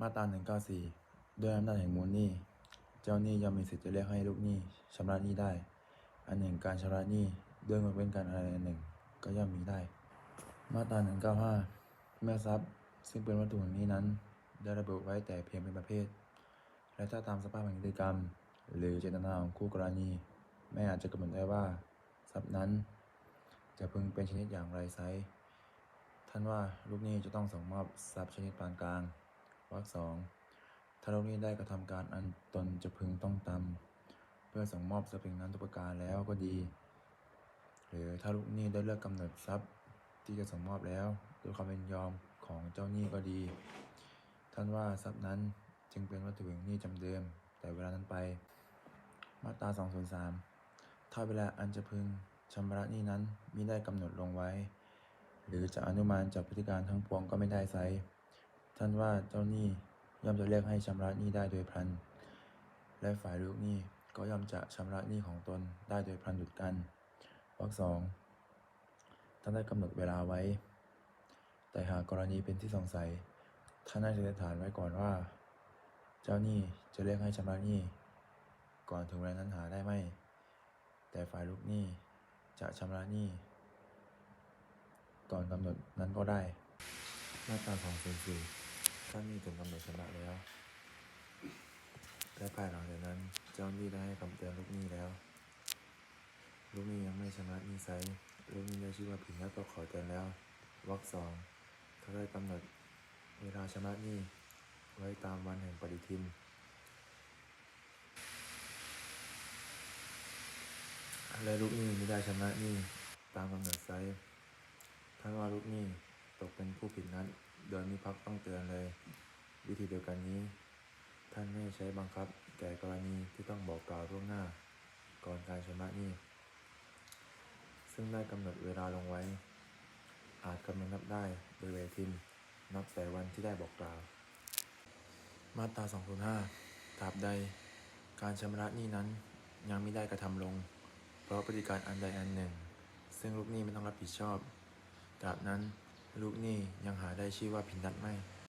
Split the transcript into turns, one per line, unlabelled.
มาตรา194 ด้วยอำนาจแห่งมูลหนี้ เจ้าหนี้ย่อมมีสิทธิ์จะเรียกให้ลูกหนี้ชำระหนี้ได้ อันหนึ่งการชำระหนี้ด้วยเงดเว้นการอะไรหนึ่งก็ย่อมมีได้ มาตรา195เมื่อทรัพย์ซึ่งเป็นวัตถุแห่งนี้นั้น ได้ระบุไว้แต่เพียงเป็นประเภท และถ้าตามสภาพแห่งนิติกรรม หรือเจตนาของคู่กรณี ไม่อาจจะกำหนดได้ว่า ทรัพย์นั้น จะพึงเป็นชนิดอย่างไรไซร้ท่านว่าลูกหนี้จะต้องส่งมอบทรัพย์ชนิดปานกลาง วรรคสองถ้าลูกหนี้ได้กระทำการอันตนจะพึงต้องตามเพื่อส่งมอบทรัพย์สินนั้นทุกประการแล้วก็ดี หรือถ้าลูกหนี้ได้เลือกกำหนดทรัพย์ที่จะส่งมอบแล้วโดยความเป็นยอมของเจ้าหนี้ก็ดี ท่านว่าทรัพย์นั้นจึงเป็นวัตถุแห่งหนี้จำเดิม แต่เวลานั้นไป มาตรา203 ถ้าเวลาอันจะพึงชำระหนี้นั้นมิได้กำหนดลงไว้ หรือจะอนุมานจากพฤติการทั้งปวงก็ไม่ได้ไซร้ ท่านว่าเจ้าหนี้ย่อมจะเรียกให้ชำระหนี้ได้โดยพลัน และฝ่ายลูกหนี้ก็ย่อมจะชำระหนี้ของตนได้โดยพลันหยุดกันวรรคสองท่านได้กำหนดเวลาไว้ แต่หากกรณีเป็นที่สงสัย ท่านได้สันนิฐานไว้ก่อนว่า เจ้าหนี้จะเรียกให้ชำระหนี้ ก่อนถึงเวลานั้นหาได้ไหม แต่ฝ่ายลูกหนี้จะชำระหนี้ก่อนกำหนดนั้นก็ได้ มาตาสอรา2 0 4 ตั้งมีถึงกำหนดชำระแล้วและภายหลังจากนั้นเจ้าหนี้ได้ให้คำเตือนลูกหนี้แล้ว ลูกหนี้ยังไม่ชำระนี่ไซลูกหนี้ได้ชื่อว่าผิดนัดต่อขอเตือนแล้ววักสองเขาได้กำหนดเวลาชำระหนี้ไว้ตามวันแห่งปฏิทินและลูกหนี้ไม่ได้ชำระหนี้ตามกำหนดไซท่านว่าลูกหนี้ตกเป็นผู้ผิดนั้น โดยมีพักต้องเตือนเลย วิธีเดียวกันนี้ ท่านไม่ใช้บังคับ แก่กรณีที่ต้องบอกกล่าวล่วงหน้า ก่อนการชำระหนี้ ซึ่งได้กำหนดเวลาลงไว้ อาจกำหนดนับได้โดยเวทิน นับแต่วันที่ได้บอกกล่าว มาตรา 205ตราบใด การชำระหนี้นั้นยังไม่ได้กระทำลง เพราะพฤติการอันใดอันหนึ่ง ซึ่งลูกหนี้ไม่ต้องรับผิดชอบตราบนั้น ลูกนี่ยังหาได้ชื่อว่าผิดนัดไม่